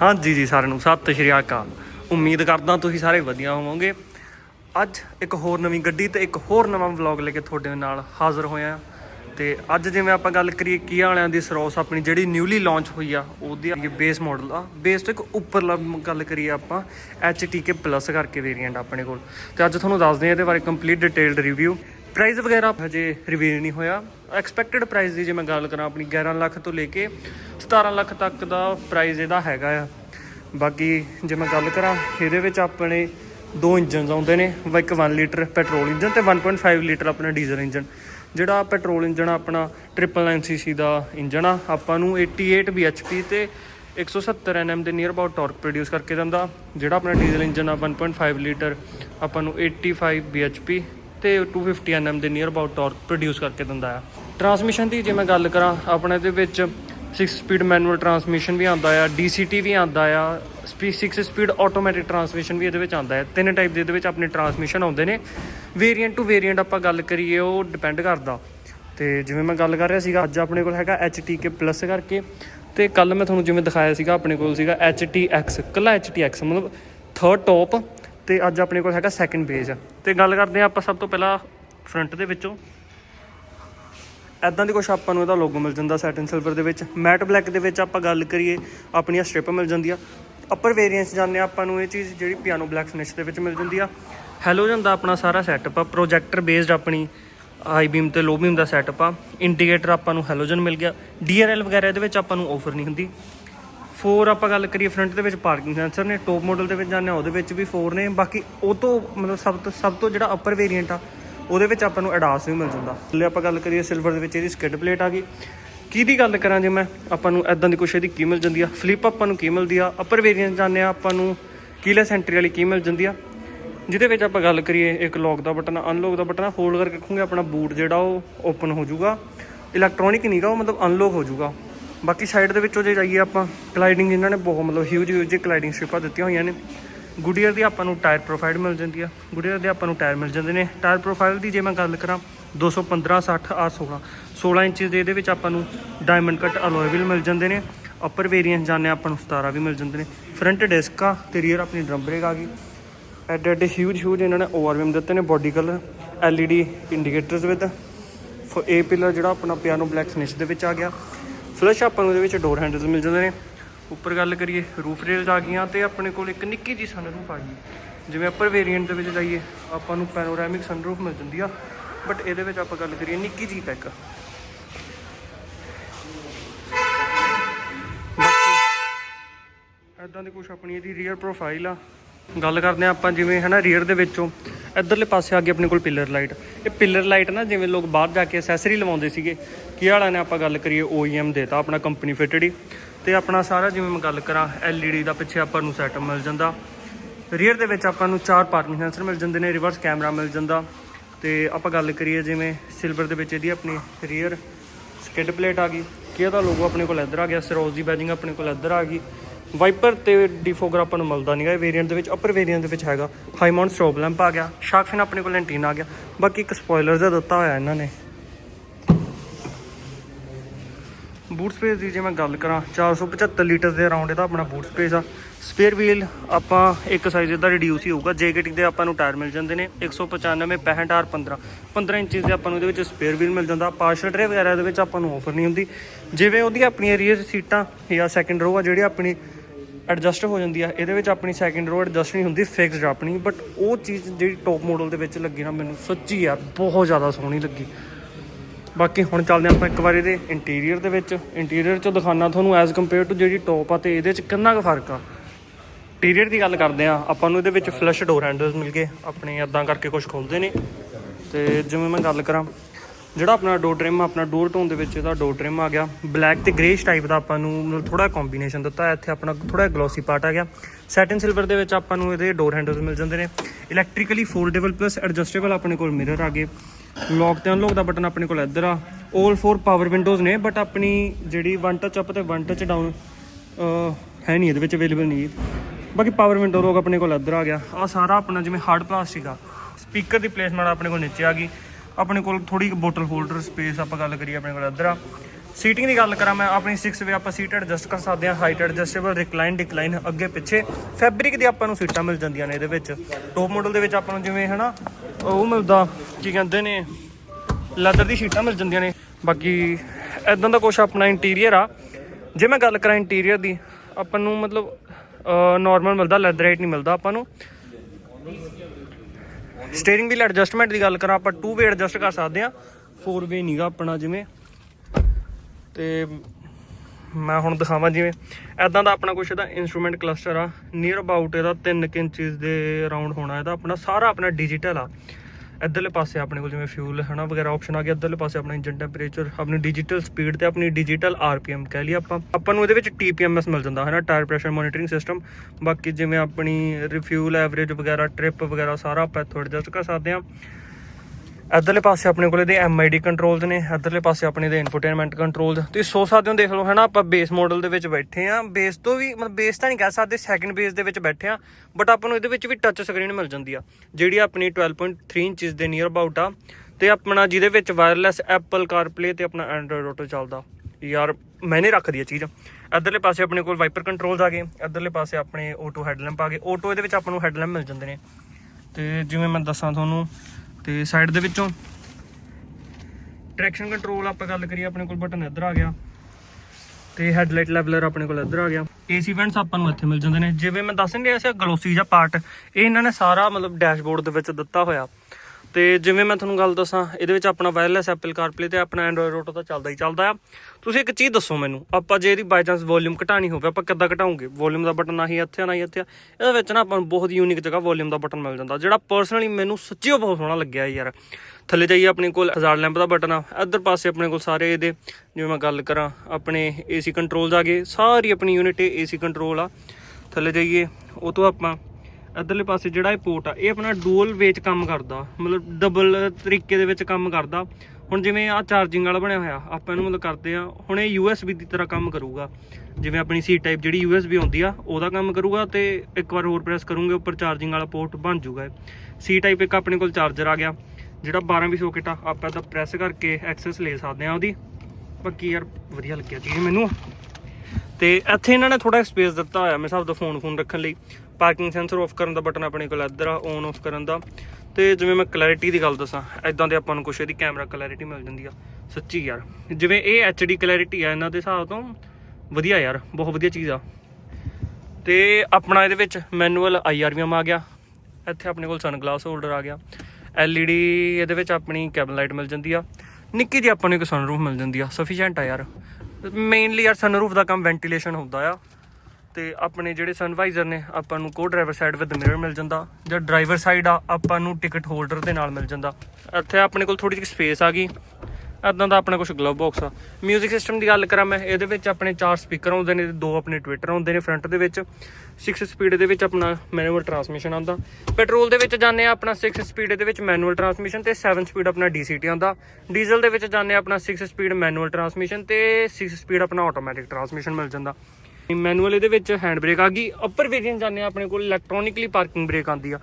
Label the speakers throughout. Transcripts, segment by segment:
Speaker 1: ਹਾਂਜੀ ਜੀ, ਸਾਰਿਆਂ ਨੂੰ ਸਤਿ ਸ਼੍ਰੀ ਅਕਾਲ। ਉਮੀਦ ਕਰਦਾ ਤੁਸੀਂ ਸਾਰੇ ਵਧੀਆ ਹੋਵੋਗੇ। ਅੱਜ ਇੱਕ ਹੋਰ ਨਵੀਂ ਗੱਡੀ ਤੇ ਇੱਕ ਹੋਰ ਨਵਾਂ ਵਲੌਗ ਲੈ ਕੇ ਤੁਹਾਡੇ ਨਾਲ ਹਾਜ਼ਰ ਹੋਇਆ। ਤੇ ਅੱਜ ਜਿਵੇਂ ਆਪਾਂ ਗੱਲ ਕਰੀਏ ਕੀਆ ਵਾਲਿਆਂ ਦੀ ਸਰੋਸ, ਆਪਣੀ ਜਿਹੜੀ ਨਿਊਲੀ ਲਾਂਚ ਹੋਈ ਆ, ਉਹਦੀ ਬੇਸ ਮਾਡਲ ਆ। ਬੇਸ ਤੋਂ ਇੱਕ ਉੱਪਰਲਾ ਗੱਲ ਕਰੀਏ ਆਪਾਂ HTK ਪਲੱਸ ਕਰਕੇ ਵੇਰੀਐਂਟ ਆਪਣੇ ਕੋਲ। ਤੇ ਅੱਜ ਤੁਹਾਨੂੰ ਦੱਸਦੇ ਹਾਂ ਇਹਦੇ ਬਾਰੇ ਕੰਪਲੀਟ ਡਿਟੇਲਡ ਰਿਵਿਊ ਪ੍ਰਾਈਸ ਵਗੈਰਾ ਹਜੇ ਰਿਵੀਲ ਨਹੀਂ ਹੋਇਆ। ਐਕਸਪੈਕਟਡ ਪ੍ਰਾਈਸ ਦੀ ਜੇ ਮੈਂ ਗੱਲ ਕਰਾਂ ਆਪਣੀ 11 ਲੱਖ ਤੋਂ ਲੈ ਕੇ 17 ਲੱਖ ਤੱਕ ਦਾ ਪ੍ਰਾਈਸ ਇਹਦਾ ਹੈਗਾ ਆ। ਬਾਕੀ ਜੇ ਮੈਂ ਗੱਲ ਕਰਾਂ, ਇਹਦੇ ਵਿੱਚ ਆਪਣੇ ਦੋ ਇੰਜਨਸ ਆਉਂਦੇ ਨੇ, ਵਾ ਇੱਕ 1 ਲੀਟਰ ਪੈਟਰੋਲ ਇੰਜਨ ਤੇ 1.5 ਲੀਟਰ ਆਪਣਾ ਡੀਜ਼ਲ ਇੰਜਨ ਜਿਹੜਾ ਪੈਟਰੋਲ ਇੰਜਨ ਆਪਣਾ 999 ਸੀਸੀ ਦਾ ਇੰਜਨ ਆ। ਆਪਾਂ ਨੂੰ 88 bhp ਤੇ 170 nm ਦੇ ਨੀਅਰ ਅਬਾਊਟ ਟਾਰਕ ਪ੍ਰੋਡਿਊਸ ਕਰਕੇ ਦਿੰਦਾ। ਜਿਹੜਾ ਆਪਣਾ ਡੀਜ਼ਲ ਇੰਜਨ ਆ 1.5 ਲੀਟਰ ਆਪਾਂ ਨੂੰ 85 bhp ਤੇ 250 nm ਦੇ ਨੀਅਰ ਅਬਾਊਟ ਟਾਰਕ ਪ੍ਰੋਡਿਊਸ ਕਰਕੇ ਦਿੰਦਾ ਆ। ਟਰਾਂਸਮਿਸ਼ਨ ਦੀ ਜੇ ਮੈਂ ਗੱਲ ਕਰਾਂ, ਆਪਣੇ ਦੇ ਵਿੱਚ 6 ਸਪੀਡ ਮੈਨੂਅਲ ਟਰਾਂਸਮਿਸ਼ਨ ਵੀ ਆਉਂਦਾ ਆ DCT ਵੀ ਆਉਂਦਾ ਆ ਸਪੀਡ 6 ਸਪੀਡ ਆਟੋਮੈਟਿਕ ਟਰਾਂਸਮਿਸ਼ਨ ਵੀ ਇਹਦੇ ਵਿੱਚ ਆਉਂਦਾ ਹੈ ਤਿੰਨ ਟਾਈਪ ਦੇ ਇਹਦੇ ਵਿੱਚ ਆਪਣੇ ਟਰਾਂਸਮਿਸ਼ਨ ਆਉਂਦੇ ਨੇ। ਵੇਰੀਐਂਟ ਟੂ ਵੇਰੀਐਂਟ ਆਪਾਂ ਗੱਲ ਕਰੀਏ, ਉਹ ਡਿਪੈਂਡ ਕਰਦਾ। ਤੇ ਜਿਵੇਂ ਮੈਂ ਗੱਲ ਕਰ ਰਿਹਾ ਸੀਗਾ, ਅੱਜ ਆਪਣੇ ਕੋਲ ਹੈਗਾ HTK ਪਲੱਸ ਕਰਕੇ। ਤੇ ਕੱਲ ਮੈਂ ਤੁਹਾਨੂੰ ਜਿਵੇਂ ਦਿਖਾਇਆ ਸੀਗਾ, ਆਪਣੇ ਕੋਲ ਸੀਗਾ HTX ਕੱਲਾ HTX ਮਤਲਬ ਥਰਡ ਟੌਪ ਤੇ ਅੱਜ ਆਪਣੇ ਕੋਲ ਹੈਗਾ ਸੈਕੰਡ ਬੇਸ ਤੇ ਗੱਲ ਕਰਦੇ ਹਾਂ ਆਪਾਂ ਸਭ ਤੋਂ ਪਹਿਲਾਂ ਫਰੰਟ ਦੇ ਵਿੱਚੋਂ। ਐਦਾਂ ਦੀ ਕੁਛ ਆਪਾਂ ਨੂੰ ਇਹਦਾ ਲੋਗੋ ਮਿਲ ਜਾਂਦਾ ਸੈਟਨ ਸਿਲਵਰ ਦੇ ਵਿੱਚ। ਮੈਟ ਬਲੈਕ ਦੇ ਵਿੱਚ ਆਪਾਂ ਗੱਲ ਕਰੀਏ, ਆਪਣੀਆਂ ਸਟ੍ਰਿਪ ਮਿਲ ਜਾਂਦੀਆਂ। ਅਪਰ ਵੇਰੀਐਂਸ ਜਾਂਦੇ ਹਾਂ ਆਪਾਂ ਨੂੰ, ਇਹ ਚੀਜ਼ ਜਿਹੜੀ ਪਿਆਨੋ ਬਲੈਕ ਫਿਨਿਸ਼ ਦੇ ਵਿੱਚ ਮਿਲ ਜਾਂਦੀ ਆ। ਹੈਲੋਜਨ ਦਾ ਆਪਣਾ ਸਾਰਾ ਸੈਟਅਪ ਆ ਪ੍ਰੋਜੈਕਟਰ ਬੇਸਡ ਆਪਣੀ ਹਾਈ ਬੀਮ ਤੇ ਲੋ ਬੀਮ ਦਾ ਸੈਟਅਪ ਆ। ਇੰਡੀਕੇਟਰ ਆਪਾਂ ਨੂੰ ਹੈਲੋਜਨ ਮਿਲ ਗਿਆ। ਡੀਆਰਐਲ ਵਗੈਰਾ ਇਹਦੇ ਵਿੱਚ ਆਪਾਂ ਨੂੰ ਆਫਰ ਨਹੀਂ ਹੁੰਦੀ। 4 ਆਪਾਂ ਗੱਲ ਕਰੀਏ ਫਰੰਟ ਦੇ ਵਿੱਚ ਪਾਰਕਿੰਗ ਸੈਂਸਰ ਨੇ ਟੌਪ ਮਾਡਲ ਦੇ ਵਿੱਚ ਜਾਂਦੇ ਹਾਂ, ਉਹਦੇ ਵਿੱਚ ਵੀ 4 ਨੇ। ਬਾਕੀ ਉਹ ਤੋਂ ਮਤਲਬ ਸਭ ਤੋਂ ਸਭ ਤੋਂ ਜਿਹੜਾ ਅਪਰ ਵੇਰੀਐਂਟ ਆ, ਉਹਦੇ ਵਿੱਚ ਆਪਾਂ ਨੂੰ ਐਡਾਸ ਵੀ ਮਿਲ ਜਾਂਦਾ। ਥੱਲੇ ਆਪਾਂ ਗੱਲ ਕਰੀਏ ਸਿਲਵਰ ਦੇ ਵਿੱਚ ਇਹਦੀ ਸਕਿਡ ਪਲੇਟ ਆ ਗਈ। ਕਿਹਦੀ ਗੱਲ ਕਰਾਂ ਜੇ ਮੈਂ? ਆਪਾਂ ਨੂੰ ਐਦਾਂ ਦੀ ਕੁਛ ਇਹਦੀ ਕੀ ਮਿਲ ਜਾਂਦੀ ਆ? ਫਲਿੱਪ ਆਪਾਂ ਨੂੰ ਕੀ ਮਿਲਦੀ ਆ? ਅਪਰ ਵੇਰੀਐਂਟ ਜਾਂਦੇ ਆ ਆਪਾਂ ਨੂੰ ਕੀਲੈਸ ਐਂਟਰੀ ਵਾਲੀ ਕੀ ਮਿਲ ਜਾਂਦੀ ਆ? ਜਿਹਦੇ ਵਿੱਚ ਆਪਾਂ ਗੱਲ ਕਰੀਏ ਇੱਕ ਲੌਕ ਦਾ ਬਟਨ ਅਨਲੌਕ ਦਾ ਬਟਨ ਹੋਲਡ ਕਰਕੇ ਰੱਖੂਗੇ ਆਪਣਾ ਬੂਟ ਜਿਹੜਾ ਉਹ ਓਪਨ ਹੋ ਜਾਊਗਾ। ਇਲੈਕਟ੍ਰੋਨਿਕ ਨਹੀਂਗਾ ਉਹ, ਮਤਲਬ ਅਨਲੌਕ ਹੋ ਜਾਊਗਾ। ਬਾਕੀ ਸਾਈਡ ਦੇ ਵਿੱਚੋਂ ਜੇ ਜਾਈਏ ਆਪਾਂ ਕਲਾਈਡਿੰਗ ਇਹਨਾਂ ਨੇ ਬਹੁਤ ਮਤਲਬ ਹਿਊਜ ਹਿਊਜ ਜਿਹੀ ਕਲਾਈਡਿੰਗ ਸਟ੍ਰਿਪਾਂ ਦਿੱਤੀਆਂ ਹੋਈਆਂ ਨੇ। ਗੁਡੀਅਰ ਦੀ ਆਪਾਂ ਨੂੰ ਟਾਇਰ ਪ੍ਰੋਫਾਈਲ ਮਿਲ ਜਾਂਦੀ ਆ। ਗੁਡੀਅਰ ਦੇ ਆਪਾਂ ਨੂੰ ਟਾਇਰ ਮਿਲ ਜਾਂਦੇ ਨੇ। ਟਾਇਰ ਪ੍ਰੋਫਾਈਲ ਦੀ ਜੇ ਮੈਂ ਗੱਲ ਕਰਾਂ 215 60 ਆ 16 16 ਇੰਚ ਦੇ ਇਹਦੇ ਵਿੱਚ ਆਪਾਂ ਨੂੰ ਡਾਇਮੰਡ ਕੱਟ ਅਲੋਏ ਵੀਲ ਮਿਲ ਜਾਂਦੇ ਨੇ। ਅਪਰ ਵੇਰੀਐਂਟ ਜਾਂਦੇ ਆਪਾਂ ਨੂੰ 17 ਵੀ ਮਿਲ ਜਾਂਦੇ ਨੇ। ਫਰੰਟ ਡਿਸਕ ਆ ਤੇ ਰੀਅਰ ਆਪਣੀ ਡਰਮ ਬ੍ਰੇਕ ਆ ਗਈ। ਐਡ ਐਡੇ ਹਿਊਜ ਹਿਊਜ ਇਹਨਾਂ ਨੇ ਓਵਰਵਿਮ ਦਿੱਤੇ ਨੇ body colour LED indicators with A pillar ਜਿਹੜਾ ਆਪਣਾ ਪਿਆਨੋ ਬਲੈਕ ਫਿਨਿਸ਼ ਦੇ ਵਿੱਚ ਆ ਗਿਆ। ਫਲਸ਼ ਆਪਾਂ ਨੂੰ ਇਹਦੇ ਵਿੱਚ ਡੋਰ ਹੈਂਡਲਸ ਮਿਲ ਜਾਂਦੇ ਨੇ। ਉੱਪਰ ਗੱਲ ਕਰੀਏ ਰੂਫ ਰੇਲਸ ਆ ਗਈਆਂ ਤੇ ਆਪਣੇ ਕੋਲ ਇੱਕ ਨਿੱਕੀ ਜੀ ਸਨਰੂਫ ਆ ਗਈ। ਜਿਵੇਂ ਅੱਪਰ ਵੇਰੀਐਂਟ ਦੇ ਵਿੱਚ ਜਾਈਏ, ਆਪਾਂ ਨੂੰ ਪੈਨੋਰਾਮਿਕ ਸਨਰੂਫ ਮਿਲ ਜਾਂਦੀ ਆ। ਬਟ ਇਹਦੇ ਵਿੱਚ ਆਪਾਂ ਗੱਲ ਕਰੀਏ ਨਿੱਕੀ ਜੀ ਪੈਕ ਐਦਾਂ ਦੀ ਕੁਝ ਆਪਣੀ ਇਹਦੀ ਰੀਅਰ ਪ੍ਰੋਫਾਈਲ ਆ। ਗੱਲ ਕਰਦੇ ਆ ਆਪਾਂ ਜਿਵੇਂ ਹਨਾ ਰੀਅਰ ਦੇ ਵਿੱਚੋਂ। ਇਧਰਲੇ ਪਾਸੇ ਆ ਗਈ ਆਪਣੇ ਕੋਲ ਪਿਲਰ ਲਾਈਟ। ਇਹ ਪਿਲਰ ਲਾਈਟ ਨਾ ਜਿਵੇਂ ਲੋਕ ਬਾਹਰ ਜਾ ਕੇ ਐਸੈਸਰੀ ਲਵਾਉਂਦੇ ਸੀਗੇ, ਕੀ ਵਾਲਾ ਨੇ ਆਪਾਂ ਗੱਲ ਕਰੀਏ OEM ਦੇਤਾ, ਆਪਣਾ ਕੰਪਨੀ ਫਿਟਡ ਹੀ। ਤੇ ਆਪਣਾ ਸਾਰਾ ਜਿਵੇਂ ਮੈਂ ਗੱਲ ਕਰਾਂ LED ਦਾ ਪਿੱਛੇ ਆਪਾਂ ਨੂੰ ਸੈਟਅਪ ਮਿਲ ਜਾਂਦਾ। ਰੀਅਰ ਦੇ ਵਿੱਚ ਆਪਾਂ ਨੂੰ ਚਾਰ ਪਾਰਕਿੰਗ ਸੈਂਸਰ ਮਿਲ ਜਾਂਦੇ ਨੇ ਰਿਵਰਸ ਕੈਮਰਾ ਮਿਲ ਜਾਂਦਾ। ਤੇ ਆਪਾਂ ਗੱਲ ਕਰੀਏ ਜਿਵੇਂ ਸਿਲਵਰ ਦੇ ਵਿੱਚ ਇਹਦੀ ਆਪਣੀ ਰੀਅਰ ਸਕਿਡ ਪਲੇਟ ਆ ਗਈ। ਕੀ ਇਹਦਾ ਲੋਗੋ ਆਪਣੇ ਕੋਲ ਇੱਧਰ ਆ ਗਿਆ ਸਰੋਜ਼ ਦੀ ਬੈਜਿੰਗ ਆਪਣੇ ਕੋਲ ਇੱਧਰ ਆ ਗਈ। ਵਾਈਪਰ ਤੇ ਡੀਫੋਗਰ ਆਪਾਂ ਨੂੰ ਮਿਲਦਾ ਨਹੀਂਗਾ ਇਹ ਵੇਰੀਐਂਟ ਦੇ ਵਿੱਚ ਅਪਰ ਵੇਰੀਐਂਟ ਦੇ ਵਿੱਚ ਹੈਗਾ। ਹਾਈ ਮਾਊਂਟ ਸਟ੍ਰੋਬ ਲੈਂਪ ਆ ਗਿਆ। ਸ਼ਾਰਕ ਫਿਨ ਆਪਣੇ ਕੋਲ ਐਂਟੀਨਾ ਆ ਗਿਆ। ਬਾਕੀ ਇੱਕ ਸਪੋਇਲਰ ਦਾ ਦਿੱਤਾ ਹੋਇਆ ਇਹਨਾਂ ਨੇ। ਬੂਟ ਸਪੇਸ ਦੀ ਜੇ ਮੈਂ ਗੱਲ ਕਰਾਂ 475 ਲੀਟਰ ਦੇ ਅਰਾਊਂਡ ਇਹਦਾ ਆਪਣਾ ਬੂਟ ਸਪੇਸ ਆ। ਸਪੇਅਰ ਵੀਲ ਆਪਾਂ ਇੱਕ ਸਾਈਜ਼ ਇਹਦਾ ਰਿਡਿਊਸ ਹੀ ਹੋਊਗਾ। ਜੇਕੇਟੀ ਦੇ ਆਪਾਂ ਨੂੰ ਟਾਇਰ ਮਿਲ ਜਾਂਦੇ ਨੇ 195 65 ਆਰ 15 15 ਇੰਚਸ ਦੇ ਆਪਾਂ ਨੂੰ ਇਹਦੇ ਵਿੱਚ ਸਪੇਅਰ ਵੀਲ ਮਿਲ ਜਾਂਦਾ। ਪਾਰਸ਼ਲ ਟਰੇ ਵਗੈਰਾ ਦੇ ਵਿੱਚ ਆਪਾਂ ਨੂੰ ਆਫਰ ਨਹੀਂ ਹੁੰਦੀ। ਜਿਵੇਂ ਉਹਦੀ ਆਪਣੀਆਂ ਰੀਅਰ ਸੀਟਾਂ ਜਾਂ ਸੈਕੰਡ ਰੋ ਆ, ਜਿਹੜੀ ਆਪਣੀ ਐਡਜਸਟ ਹੋ ਜਾਂਦੀ ਆ। ਇਹਦੇ ਵਿੱਚ ਆਪਣੀ ਸੈਕਿੰਡ ਰੋ ਐਡਜਸਟ ਨਹੀਂ ਹੁੰਦੀ ਫਿਕਸਡ ਆਪਣੀ। ਬਟ ਉਹ ਚੀਜ਼ ਜਿਹੜੀ ਟੌਪ ਮਾਡਲ ਦੇ ਵਿੱਚ ਲੱਗੀ ਨਾ, ਮੈਨੂੰ ਸੱਚੀ ਯਾਰ ਬਹੁਤ ਜ਼ਿਆਦਾ ਸੋਹਣੀ ਲੱਗੀ। ਬਾਕੀ ਹੁਣ ਚੱਲਦੇ ਆਪਾਂ ਇੱਕ ਵਾਰੀ ਇਹਦੇ ਇੰਟੀਰੀਅਰ ਦੇ ਵਿੱਚ। ਇੰਟੀਰੀਅਰ ਚੋਂ ਦਿਖਾਣਾ ਤੁਹਾਨੂੰ ਐਜ਼ ਕੰਪੇਅਰ ਟੂ ਜਿਹੜੀ ਟੌਪ ਆ ਤੇ ਇਹਦੇ ਚ ਕਿੰਨਾ ਕੁ ਫ਼ਰਕ ਆ। ਇੰਟੀਰੀਅਰ ਦੀ ਗੱਲ ਕਰਦੇ ਆ ਆਪਾਂ ਨੂੰ ਇਹਦੇ ਵਿੱਚ ਫਲਸ਼ ਡੋਰ ਹੈਂਡਲਸ ਮਿਲ ਗਏ। ਆਪਣੇ ਇਦਾਂ ਕਰਕੇ ਕੁਝ ਖੁੱਲਦੇ ਨੇ ਤੇ ਜਿਵੇਂ ਮੈਂ ਗੱਲ ਕਰਾਂ ਜਿਹੜਾ ਆਪਣਾ ਡੋਰ ਟ੍ਰਿਮ ਆਪਣਾ ਡੋਰ ਟੋਨ ਦੇ ਵਿੱਚ ਇਹਦਾ ਡੋਰ ਟ੍ਰਿਮ ਆ ਗਿਆ। ਬਲੈਕ ਤੇ ਗ੍ਰੇਸ਼ ਟਾਈਪ ਦਾ ਆਪਾਂ ਨੂੰ ਮਤਲਬ ਥੋੜਾ ਕੰਬੀਨੇਸ਼ਨ ਦਿੱਤਾ। ਹੈ ਇੱਥੇ ਆਪਣਾ ਥੋੜਾ ਗਲੋਸੀ ਪਾਰਟ ਆ ਗਿਆ। ਸੈਟਨ ਸਿਲਵਰ ਦੇ ਵਿੱਚ ਆਪਾਂ ਨੂੰ ਇਹਦੇ ਡੋਰ ਹੈਂਡਲਸ ਮਿਲ ਜਾਂਦੇ ਨੇ। ਇਲੈਕਟ੍ਰੀਕਲੀ ਫੋਲਡੇਬਲ ਪਲੱਸ ਐਡਜਸਟੇਬਲ ਆਪਣੇ ਕੋਲ ਮਿਰਰ ਆ ਗਏ। ਲੌਕ ਤੇ ਅਨਲੌਕ ਦਾ ਬਟਨ ਆਪਣੇ ਕੋਲ ਇੱਧਰ ਆ। 올 ਫੋਰ ਪਾਵਰ ਵਿੰਡੋਜ਼ ਨੇ ਬਟ ਆਪਣੀ ਜਿਹੜੀ ਵਨ ਟੱਚ ਅਪ ਤੇ ਵਨ ਟੱਚ ਡਾਊਨ ਹੈ ਨਹੀਂ, ਇਹਦੇ ਵਿੱਚ ਅਵੇਲੇਬਲ ਨਹੀਂ। ਬਾਕੀ ਪਾਵਰ ਵਿੰਡੋ ਲੋਕ ਆਪਣੇ ਕੋਲ ਇੱਧਰ ਆ ਗਿਆ। ਆ ਸਾਰਾ ਆਪਣਾ ਜਿਵੇਂ ਹਾਰਡ ਪਲਾਸਟਿਕ ਆ। ਸਪੀਕਰ ਦੀ ਪਲੇਸਮੈਂਟ ਆਪਣੇ ਕੋਲ ਨੀਚੇ ਆ ਗਈ। ਆਪਣੇ ਕੋਲ ਥੋੜੀ ਬੋਟਲ ਹੋਲਡਰ ਸਪੇਸ ਆਪਾਂ ਗੱਲ ਕਰੀਏ ਆਪਣੇ ਕੋਲ ਇੱਧਰ ਆ। ਸੀਟਿੰਗ ਦੀ ਗੱਲ ਕਰਾਂ ਮੈਂ, ਆਪਣੀ 6 ਵੇ ਆਪਾਂ ਸੀਟ ਐਡਜਸਟ ਕਰ ਸਕਦੇ ਹਾਂ ਹਾਈਟ ਐਡਜਸਟੇਬਲ ਰਿਕਲਾਈਨ ਡਿਕਲਾਈਨ ਅੱਗੇ ਪਿੱਛੇ ਫੈਬਰਿਕ ਦੀ ਆਪਾਂ ਨੂੰ ਸੀਟਾਂ ਮਿਲ ਜਾਂਦੀਆਂ ਨੇ ਇਹਦੇ ਵਿੱਚ। ਟੌਪ ਮਾਡਲ ਦੇ ਵਿੱਚ ਆਪਾਂ ਨੂੰ ਜਿਵੇਂ ਹਨਾ, ਉਹ ਮਿਲਦਾ, ਕੀ ਕਹਿੰਦੇ ਨੇ ਲੈਦਰ ਦੀ ਸੀਟਾਂ ਮਿਲ ਜਾਂਦੀਆਂ ਨੇ। ਬਾਕੀ ਐਦਾਂ ਦਾ ਕੁਝ ਆਪਣਾ ਇੰਟੀਰੀਅਰ ਆ। ਜੇ ਮੈਂ ਗੱਲ ਕਰਾਂ ਇੰਟੀਰੀਅਰ ਦੀ, ਆਪਾਂ ਨੂੰ ਮਤਲਬ ਨਾਰਮਲ ਮਿਲਦਾ ਲੈਦਰਾਈਟ ਨਹੀਂ ਮਿਲਦਾ ਆਪਾਂ ਨੂੰ। ਸਟੀਅਰਿੰਗ ਵੀਲ ਐਡਜਸਟਮੈਂਟ ਦੀ ਗੱਲ ਕਰਾਂ, ਆਪਾਂ 2 ਵੇ ਐਡਜਸਟ ਕਰ ਸਕਦੇ ਆ 4 ਵੇ ਨਹੀਂਗਾ ਆਪਣਾ ਜਿਵੇਂ। ਤੇ ਮੈਂ ਹੁਣ ਦਿਖਾਵਾਂ ਜਿਵੇਂ। ਐਦਾਂ ਦਾ ਆਪਣਾ ਕੁਛ ਇਹਦਾ ਇਨਸਟਰੂਮੈਂਟ ਕਲਸਟਰ ਆ। ਨੀਅਰ ਅਬਾਊਟ ਇਹਦਾ 3 ਇੰਚਸ ਦੇ ਅਰਾਊਂਡ ਹੋਣਾ ਇਹਦਾ। ਆਪਣਾ ਸਾਰਾ ਆਪਣਾ ਡਿਜੀਟਲ ਆ। ਇੱਧਰਲੇ ਪਾਸੇ ਆਪਣੇ ਕੋਲ ਜਿਵੇਂ ਫਿਊਲ ਹਨਾ ਵਗੈਰਾ ਆਪਸ਼ਨ ਆ ਗਿਆ, ਇੱਧਰਲੇ ਪਾਸੇ ਆਪਣਾ ਇੰਜਨ ਟੈਂਪਰੇਚਰ ਆਪਣੀ ਡਿਜੀਟਲ ਸਪੀਡ ਤੇ ਆਪਣੀ ਡਿਜੀਟਲ ਆਰਪੀਐਮ ਕਹਿ ਲਈ ਆਪਾਂ। ਆਪਾਂ ਨੂੰ ਇਹਦੇ ਵਿੱਚ ਟੀਪੀਐਮਐਸ ਮਿਲ ਜਾਂਦਾ ਹੈ ਨਾ ਟਾਇਰ ਪ੍ਰੈਸ਼ਰ ਮੋਨੀਟਰਿੰਗ ਸਿਸਟਮ ਬਾਕੀ ਜਿਵੇਂ ਆਪਣੀ ਰਿਫਿਊਲ ਐਵਰੇਜ ਵਗੈਰਾ ਟ੍ਰਿਪ ਵਗੈਰਾ ਸਾਰਾ ਆਪਾਂ ਇੱਥੋਂ ਐਡਜਸਟ ਕਰ ਸਕਦੇ ਹਾਂ। ਇੱਧਰਲੇ ਪਾਸੇ ਆਪਣੇ ਕੋਲ ਇਹਦੇ ਐਮਆਈਡੀ ਕੰਟਰੋਲਸ ਨੇ, ਇੱਧਰਲੇ ਪਾਸੇ ਆਪਣੇ ਦੇ ਇਨਫੋਟੇਨਮੈਂਟ ਕੰਟਰੋਲ ਤੁਸੀਂ ਸੋ ਸਕਦੇ ਹੋ, ਦੇਖ ਲਓ ਹੈ ਨਾ ਆਪਾਂ ਬੇਸ ਮਾਡਲ ਦੇ ਵਿੱਚ ਬੈਠੇ ਆ ਬੇਸ ਤੋਂ ਵੀ, ਮਤਲਬ ਬੇਸ ਤਾਂ ਨਹੀਂ ਕਹਿ ਸਕਦੇ ਸੈਕੰਡ ਬੇਸ ਦੇ ਵਿੱਚ ਬੈਠੇ ਆ ਬਟ ਆਪਾਂ ਨੂੰ ਇਹਦੇ ਵਿੱਚ ਵੀ ਟੱਚ ਸਕਰੀਨ ਮਿਲ ਜਾਂਦੀ ਆ, ਜਿਹੜੀ ਆਪਣੀ 12.3 ਇੰਚਸ ਦੇ ਨੀਅਰ ਅਬਾਊਟ ਆ। ਤੇ ਆਪਣਾ ਜਿਹਦੇ ਵਿੱਚ ਵਾਇਰਲੈਸ ਐਪਲ CarPlay ਤੇ ਆਪਣਾ Android Auto ਚੱਲਦਾ। ਯਾਰ, ਮੈਨੇ ਰੱਖਦੀ ਆ ਚੀਜ਼। ਇੱਧਰਲੇ ਪਾਸੇ ਆਪਣੇ ਕੋਲ ਵਾਈਪਰ ਕੰਟਰੋਲਸ ਆ ਗਏ, ਇੱਧਰਲੇ ਪਾਸੇ ਆਪਣੇ ਆਟੋ ਹੈਡਲੈਂਪ ਆ ਗਏ। ਆਟੋ ਇਹਦੇ ਵਿੱਚ ਆਪਾਂ ਨੂੰ ਹੈਡਲੈਂਪ ਮਿਲ ਜਾਂਦੇ ਨੇ। ਤੇ ਜਿਵੇਂ ਮੈਂ ਦੱਸਾਂ ਤੁਹਾਨੂੰ ਤੇ ਸਾਈਡ ਦੇ ਵਿੱਚੋਂ ਟਰੈਕਸ਼ਨ ਕੰਟਰੋਲ ਆਪਾਂ ਗੱਲ ਕਰੀਏ, ਆਪਣੇ ਕੋਲ ਬਟਨ ਇੱਧਰ ਆ ਗਿਆ ਤੇ ਹੈਡਲਾਈਟ ਲੈਵਲਰ ਆਪਣੇ ਕੋਲ ਇੱਧਰ ਆ ਗਿਆ। ਏਸੀ ਵੈਂਟਸ ਆਪਾਂ ਨੂੰ ਇੱਥੇ ਮਿਲ ਜਾਂਦੇ ਨੇ। ਜਿਵੇਂ ਮੈਂ ਦੱਸ ਨਹੀਂ ਰਿਹਾ ਸੀ ਗਲੋਸੀ ਜਾਂ ਪਾਰਟ ਇਹ ਇਹਨਾਂ ਨੇ ਸਾਰਾ ਮਤਲਬ ਡੈਸ਼ਬੋਰਡ ਦੇ ਵਿੱਚ ਦਿੱਤਾ ਹੋਇਆ। ਤੇ ਜਿਵੇਂ ਮੈਂ ਤੁਹਾਨੂੰ ਗੱਲ ਦੱਸਾਂ ਇਹਦੇ ਵਿੱਚ ਆਪਣਾ ਵਾਇਰਲੈਸ ਐਪਲ CarPlay ਤੇ ਆਪਣਾ Android Auto ਤਾਂ ਚੱਲਦਾ ਹੀ ਚੱਲਦਾ ਆ। ਤੁਸੀਂ ਇੱਕ ਚੀਜ਼ ਦੱਸੋ ਮੈਨੂੰ ਆਪਾਂ ਜੇ ਇਹਦੀ ਬਾਈ ਚਾਂਸ ਵੋਲਿਊਮ ਘਟਾਣੀ ਹੋਵੇ ਆਪਾਂ ਕਿੱਦਾਂ ਘਟਾਉਂਗੇ? ਵੋਲਿਊਮ ਦਾ ਬਟਨ ਆਹੀ ਇੱਥੇ ਆ, ਨਾ ਹੀ ਇੱਥੇ ਇਹਦੇ ਵਿੱਚ ਨਾ ਆਪਾਂ ਨੂੰ ਬਹੁਤ ਯੂਨੀਕ ਜਗ੍ਹਾ ਵੋਲਿਊਮ ਦਾ ਬਟਨ ਮਿਲ ਜਾਂਦਾ ਜਿਹੜਾ ਪਰਸਨਲੀ ਮੈਨੂੰ ਸੱਚੀ ਓ ਬਹੁਤ ਸੋਹਣਾ ਲੱਗਿਆ ਯਾਰ। ਥੱਲੇ ਜਾਈਏ ਆਪਣੇ ਕੋਲ ਹਜ਼ਾਰ ਲੈਂਪ ਦਾ ਬਟਨ ਆ ਇੱਧਰ ਪਾਸੇ ਆਪਣੇ ਕੋਲ ਸਾਰੇ ਇਹਦੇ ਜਿਵੇਂ ਮੈਂ ਗੱਲ ਕਰਾਂ ਆਪਣੇ ਏਸੀ ਕੰਟਰੋਲ ਜਾ ਗਏ ਸਾਰੀ ਆਪਣੀ ਯੂਨਿਟ ਏਸੀ ਕੰਟਰੋਲ ਆ। ਥੱਲੇ ਜਾਈਏ ਉਹ ਤੋਂ ਆਪਾਂ ਇੱਧਰਲੇ ਪਾਸੇ ਜਿਹੜਾ ਇਹ ਪੋਰਟ ਆ, ਇਹ ਆਪਣਾ ਡੂਅਲ ਵੇਚ ਕੰਮ ਕਰਦਾ। ਮਤਲਬ ਡਬਲ ਤਰੀਕੇ ਦੇ ਵਿੱਚ ਕੰਮ ਕਰਦਾ। ਹੁਣ ਜਿਵੇਂ ਆ ਚਾਰਜਿੰਗ ਵਾਲਾ ਬਣਿਆ ਹੋਇਆ, ਆਪਾਂ ਇਹਨੂੰ ਮਤਲਬ ਕਰਦੇ ਆ ਹੁਣ ਇਹ USB ਦੀ ਤਰ੍ਹਾਂ ਕੰਮ ਕਰੂਗਾ। ਜਿਵੇਂ ਆਪਣੀ ਸੀ ਟਾਈਪ ਜਿਹੜੀ USB ਆਉਂਦੀ ਆ, ਉਹਦਾ ਕੰਮ ਕਰੂਗਾ ਤੇ ਇੱਕ ਵਾਰ ਹੋਰ ਪ੍ਰੈਸ ਕਰੂੰਗੇ, ਉੱਪਰ ਚਾਰਜਿੰਗ ਵਾਲਾ ਪੋਰਟ ਬਣ ਜਾਊਗਾ ਸੀ ਟਾਈਪ ਇੱਕ ਆਪਣੇ ਕੋਲ ਚਾਰਜਰ ਆ ਗਿਆ, ਜਿਹੜਾ 12 ਵੀ ਸੌਕੇਟ ਆ, ਆਪਾਂ ਇਹਦਾ ਪ੍ਰੈਸ ਕਰਕੇ ਐਕਸੈਸ ਲੈ ਸਕਦੇ ਆ ਉਹਦੀ। ਬਾਕੀ ਯਾਰ, ਵਧੀਆ ਲੱਗਿਆ ਜੀ ਮੈਨੂੰ। ਤੇ ਇੱਥੇ ਇਹਨਾਂ ਨੇ ਥੋੜਾ ਸਪੇਸ ਦਿੱਤਾ ਹੋਇਆ ਮੇਰੇ ਹਿਸਾਬ ਦਾ ਫੋਨ ਫੋਨ ਰੱਖਣ ਲਈ। ਪਾਰਕਿੰਗ ਸੈਂਸਰ ਆਫ ਕਰਨ ਦਾ ਬਟਨ ਆਪਣੇ ਕੋਲ ਇੱਧਰ ਆ ਔਨ ਆਫ ਕਰਨ ਦਾ। ਤੇ ਜਿਵੇਂ ਮੈਂ ਕਲੈਰਿਟੀ ਦੀ ਗੱਲ ਦੱਸਾਂ ਐਦਾਂ ਦੇ ਆਪਾਂ ਨੂੰ ਕੁਛ ਇਹਦੀ ਕੈਮਰਾ ਕਲੈਰਿਟੀ ਮਿਲ ਜਾਂਦੀ ਆ। ਸੱਚੀ ਯਾਰ, ਜਿਵੇਂ ਇਹ HD ਕਲੈਰਿਟੀ ਆ ਇਹਨਾਂ ਦੇ ਹਿਸਾਬ ਤੋਂ, ਵਧੀਆ ਯਾਰ, ਬਹੁਤ ਵਧੀਆ ਚੀਜ਼ ਆ। ਤੇ ਆਪਣਾ ਇਹਦੇ ਵਿੱਚ ਮੈਨੂਅਲ IRVM ਆ ਗਿਆ। ਇੱਥੇ ਆਪਣੇ ਕੋਲ ਸਨਗਲਾਸ ਹੋਲਡਰ ਆ ਗਿਆ। LED ਇਹਦੇ ਵਿੱਚ ਆਪਣੀ ਕੈਬਨ ਲਾਈਟ ਮਿਲ ਜਾਂਦੀ ਆ। ਨਿੱਕੀ ਜਿਹੀ ਆਪਾਂ ਨੂੰ ਇੱਕ ਸਨਰੂਫ ਮਿਲ ਜਾਂਦੀ ਆ। ਸਫੀਸ਼ੀਐਂਟ ਆ ਯਾਰ। ਮੇਨਲੀ ਯਾਰ ਸਨਰੂਫ ਦਾ ਕੰਮ ਵੈਂਟੀਲੇਸ਼ਨ ਹੁੰਦਾ ਆ। ਤੇ ਆਪਣੇ ਜਿਹੜੇ ਸਨਵਾਈਜ਼ਰ ਨੇ, ਆਪਾਂ ਨੂੰ co driver side with mirror ਮਿਲ ਜਾਂਦਾ। ਜਾਂ ਡਰਾਈਵਰ ਸਾਈਡ ਆ, ਆਪਾਂ ਨੂੰ ਟਿਕਟ ਹੋਲਡਰ ਦੇ ਨਾਲ ਮਿਲ ਜਾਂਦਾ। ਇੱਥੇ ਆਪਣੇ ਕੋਲ ਥੋੜੀ ਜਿਹੀ ਸਪੇਸ ਆ ਗਈ। ਇਦਾਂ ਦਾ ਆਪਣਾ ਕੁਝ ਗਲਵ ਬਾਕਸ ਆ। 뮤직 ਸਿਸਟਮ ਦੀ ਗੱਲ ਕਰਾਂ ਮੈਂ, ਇਹਦੇ ਵਿੱਚ ਆਪਣੇ ਚਾਰ ਸਪੀਕਰ ਆਉਂਦੇ ਨੇ ਤੇ ਦੋ ਆਪਣੇ ਟਵਿੱਟਰ ਆਉਂਦੇ ਨੇ ਫਰੰਟ ਦੇ ਵਿੱਚ। 6 ਸਪੀਡ ਦੇ ਵਿੱਚ ਆਪਣਾ ਮੈਨੂਅਲ ਟਰਾਂਸਮਿਸ਼ਨ ਆਉਂਦਾ। ਪੈਟਰੋਲ ਦੇ ਵਿੱਚ ਜਾਂਦੇ ਆ ਆਪਣਾ 6 ਸਪੀਡ ਦੇ ਵਿੱਚ ਮੈਨੂਅਲ ਟਰਾਂਸਮਿਸ਼ਨ ਤੇ 7 ਸਪੀਡ ਆਪਣਾ DCT ਆਉਂਦਾ। ਡੀਜ਼ਲ ਦੇ ਵਿੱਚ ਜਾਂਦੇ ਆ ਆਪਣਾ 6 ਸਪੀਡ ਮੈਨੂਅਲ ਟਰਾਂਸਮਿਸ਼ਨ ਤੇ 6 ਸਪੀਡ ਆਪਣਾ ਆਟੋਮੈਟਿਕ ਟਰਾਂਸਮਿਸ਼ਨ ਮਿਲ ਜਾਂਦਾ। ਮੈਨੂਅਲ ਇਹਦੇ ਵਿੱਚ ਹੈਂਡ ਬ੍ਰੇਕ ਆ ਗਈ। ਅਪਰ ਵੇਰੀਐਂਟ ਜਾਂਦੇ ਆ ਆਪਣੇ ਕੋਲ ਇਲੈਕਟ੍ਰੋਨਿਕਲੀ ਪਾਰਕਿੰਗ ਬ੍ਰੇਕ ਆਉਂਦੀ ਆ।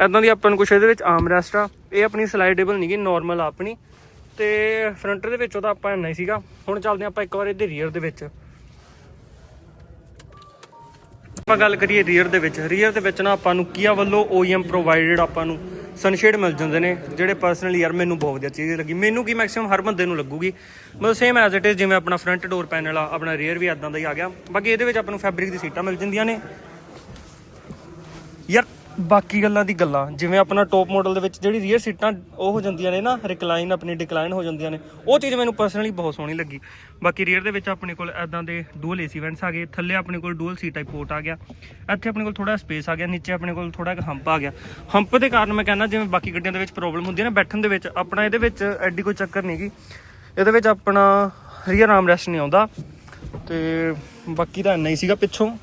Speaker 1: ਐਦਾਂ ਦੀ ਆਪਾਂ ਨੂੰ ਕੁਛ ਇਹਦੇ ਵਿੱਚ ਆਮ ਰੈਸਟ ਆ। ਇਹ ਆਪਣੀ ਸਲਾਈਡੇਬਲ ਨਹੀਂਗੀ ਨਾਰਮਲ ਆ ਆਪਣੀ। ਤੇ ਫਰੰਟ ਦੇ ਵਿੱਚ ਉਹਦਾ ਆਪਾਂ ਇੰਨਾ ਹੀ ਸੀਗਾ। ਹੁਣ ਚੱਲਦੇ ਆਪਾਂ ਇੱਕ ਵਾਰ ਇਹਦੇ ਰੀਅਰ ਦੇ ਵਿੱਚ। ਆਪਾਂ ਗੱਲ ਕਰੀਏ ਰੀਅਰ ਦੇ ਵਿੱਚ। ਰੀਅਰ ਦੇ ਵਿੱਚ ਨਾ ਆਪਾਂ ਨੂੰ ਕੀਆ ਵੱਲੋਂ OEM ਪ੍ਰੋਵਾਈਡਡ ਆਪਾਂ ਨੂੰ ਸਨਸ਼ੇਡ ਮਿਲ ਜਾਂਦੇ ਨੇ, ਜਿਹੜੇ ਪਰਸਨਲੀ ਯਾਰ ਮੈਨੂੰ ਬਹੁਤ ਵਧੀਆ ਚੀਜ਼ ਲੱਗੀ। ਮੈਨੂੰ ਕੀ ਮੈਕਸਿਮਮ ਹਰ ਬੰਦੇ ਨੂੰ ਲੱਗੂਗੀ। ਮਤਲਬ ਸੇਮ ਐਜ਼ ਇਟ ਇਜ਼ ਜਿਵੇਂ ਆਪਣਾ ਫਰੰਟ ਡੋਰ ਪੈਨਲ ਆ, ਆਪਣਾ ਰੀਅਰ ਵੀ ਇਦਾਂ ਦਾ ਹੀ ਆ ਗਿਆ। ਬਾਕੀ ਇਹਦੇ ਵਿੱਚ ਆਪਾਂ ਨੂੰ ਫੈਬਰਿਕ ਦੀ ਸੀਟਾਂ ਮਿਲ ਜਾਂਦੀਆਂ ਨੇ। ਯਾਰ ਬਾਕੀ ਗੱਲਾਂ ਦੀ ਗੱਲਾਂ। ਜਿਵੇਂ ਆਪਣਾ ਟੌਪ ਮਾਡਲ ਦੇ ਵਿੱਚ ਜਿਹੜੀ ਰੀਅਰ ਸੀਟਾਂ ਉਹ ਹੋ ਜਾਂਦੀਆਂ ਨੇ ਨਾ ਰਿਕਲਾਈਨ ਆਪਣੀ ਡਿਕਲਾਈਨ ਹੋ ਜਾਂਦੀਆਂ ਨੇ। ਉਹ ਚੀਜ਼ ਮੈਨੂੰ ਪਰਸਨਲੀ ਬਹੁਤ ਸੋਹਣੀ ਲੱਗੀ। ਬਾਕੀ ਰੀਅਰ ਦੇ ਵਿੱਚ ਆਪਣੇ ਕੋਲ ਐਦਾਂ ਦੇ ਡੂਅਲ ਏਸੀ ਵੈਂਟਸ ਆ ਗਏ। ਥੱਲੇ ਆਪਣੇ ਕੋਲ ਡੂਅਲ ਸੀ ਟਾਈਪ ਪੋਰਟ ਆ ਗਿਆ। ਇੱਥੇ ਆਪਣੇ ਕੋਲ ਥੋੜਾ ਸਪੇਸ ਆ ਗਿਆ। ਨੀਚੇ ਆਪਣੇ ਕੋਲ ਥੋੜਾ ਇੱਕ ਹੰਪ ਆ ਗਿਆ। ਹੰਪ ਦੇ ਕਾਰਨ ਮੈਂ ਕਹਿੰਦਾ, ਜਿਵੇਂ ਬਾਕੀ ਗੱਡੀਆਂ ਦੇ ਵਿੱਚ ਪ੍ਰੋਬਲਮ ਹੁੰਦੀ ਹੈ ਨਾ ਬੈਠਣ ਦੇ ਵਿੱਚ, ਆਪਣਾ ਇਹਦੇ ਵਿੱਚ ਐਡੀ ਕੋਈ ਚੱਕਰ ਨਹੀਂਗੀ ਇਹਦੇ ਵਿੱਚ ਆਪਣਾ ਰੀਅਰ ਆਰਮ ਰੈਸਟ ਨਹੀਂ ਆਉਂਦਾ। ਤੇ ਬਾਕੀ ਤਾਂ ਇੰਨਾ ਹੀ ਸੀਗਾ ਪਿੱਛੋਂ।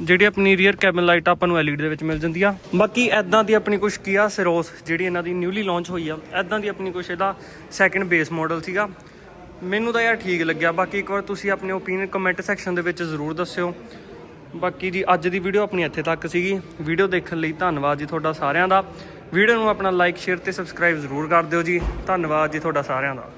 Speaker 1: ਜਿਹੜੀ ਆਪਣੀ ਰੀਅਰ ਕੈਬਨ ਲਾਈਟ ਆਪਾਂ ਨੂੰ LED ਦੇ ਵਿੱਚ ਮਿਲ ਜਾਂਦੀ ਆ। ਬਾਕੀ ਐਦਾਂ ਦੀ ਆਪਣੀ ਕੁਛ ਕੀਆ ਸਿਰੋਸ ਜਿਹੜੀ ਇਹਨਾਂ ਦੀ ਨਿਊਲੀ ਲਾਂਚ ਹੋਈ ਆ ਐਦਾਂ ਦੀ ਆਪਣੀ ਕੁਛ ਇਹਦਾ ਸੈਕੰਡ ਬੇਸ ਮਾਡਲ ਸੀਗਾ। ਮੈਨੂੰ ਤਾਂ ਯਾਰ ਠੀਕ ਲੱਗਿਆ। ਬਾਕੀ ਇੱਕ ਵਾਰ ਤੁਸੀਂ ਆਪਣੇ ਓਪੀਨੀਅਨ ਕਮੈਂਟ ਸੈਕਸ਼ਨ ਦੇ ਵਿੱਚ ਜ਼ਰੂਰ ਦੱਸਿਓ। ਬਾਕੀ ਜੀ, ਅੱਜ ਦੀ ਵੀਡੀਓ ਆਪਣੀ ਇੱਥੇ ਤੱਕ ਸੀਗੀ। ਵੀਡੀਓ ਦੇਖਣ ਲਈ ਧੰਨਵਾਦ ਜੀ ਤੁਹਾਡਾ ਸਾਰਿਆਂ ਦਾ। ਵੀਡੀਓ ਨੂੰ ਆਪਣਾ ਲਾਈਕ ਸ਼ੇਅਰ ਤੇ ਸਬਸਕ੍ਰਾਈਬ ਜ਼ਰੂਰ ਕਰ ਦਿਓ ਜੀ। ਧੰਨਵਾਦ ਜੀ ਤੁਹਾਡਾ ਸਾਰਿਆਂ ਦਾ।